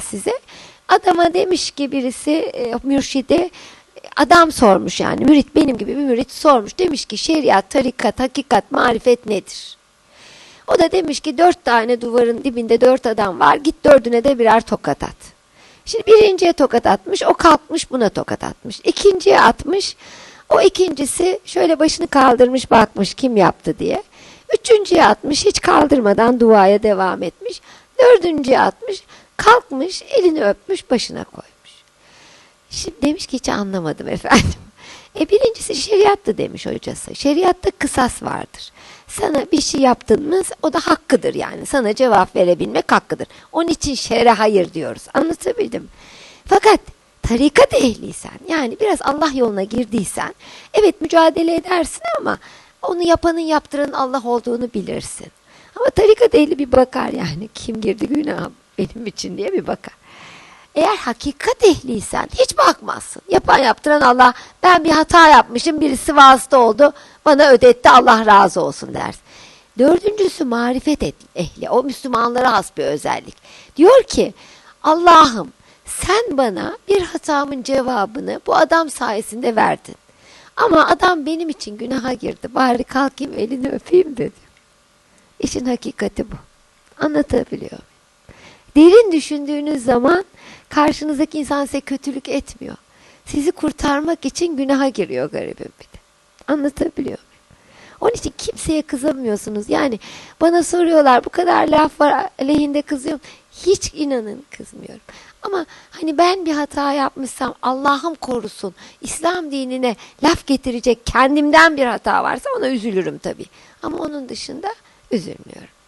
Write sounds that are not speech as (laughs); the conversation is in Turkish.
size. Adama demiş ki birisi e, mürşide adam sormuş yani mürit benim gibi bir mürit sormuş. Demiş ki şeriat, tarikat, hakikat, marifet nedir? O da demiş ki dört tane duvarın dibinde dört adam var. Git dördüne de birer tokat at. Şimdi birinciye tokat atmış. O kalkmış buna tokat atmış. İkinciye atmış. O ikincisi şöyle başını kaldırmış bakmış kim yaptı diye. Üçüncüye atmış hiç kaldırmadan duaya devam etmiş. Dördüncüye atmış kalkmış elini öpmüş başına koymuş. Şimdi demiş ki hiç anlamadım efendim. (laughs) E birincisi şeriattı demiş hocası. Şeriatta kısas vardır. Sana bir şey yaptın o da hakkıdır yani. Sana cevap verebilmek hakkıdır. Onun için şere hayır diyoruz. Anlatabildim. Fakat tarikat ehliysen yani biraz Allah yoluna girdiysen evet mücadele edersin ama onu yapanın yaptıranın Allah olduğunu bilirsin. Ama tarikat ehli bir bakar yani kim girdi günah benim için diye bir bakar. Eğer hakikat ehliysen hiç bakmazsın. Yapan yaptıran Allah ben bir hata yapmışım birisi vasıta oldu bana ödetti Allah razı olsun dersin. Dördüncüsü marifet et- ehli o Müslümanlara has bir özellik. Diyor ki Allah'ım sen bana bir hatamın cevabını bu adam sayesinde verdin. Ama adam benim için günaha girdi bari kalkayım elini öpeyim dedi. İşin hakikati bu. Anlatabiliyor? Derin düşündüğünüz zaman karşınızdaki insan size kötülük etmiyor. Sizi kurtarmak için günaha giriyor garibim bir de. Anlatabiliyor muyum? Onun için kimseye kızamıyorsunuz. Yani bana soruyorlar bu kadar laf var aleyhinde kızıyorum. Hiç inanın kızmıyorum. Ama hani ben bir hata yapmışsam Allah'ım korusun. İslam dinine laf getirecek kendimden bir hata varsa ona üzülürüm tabii. Ama onun dışında üzülmüyorum.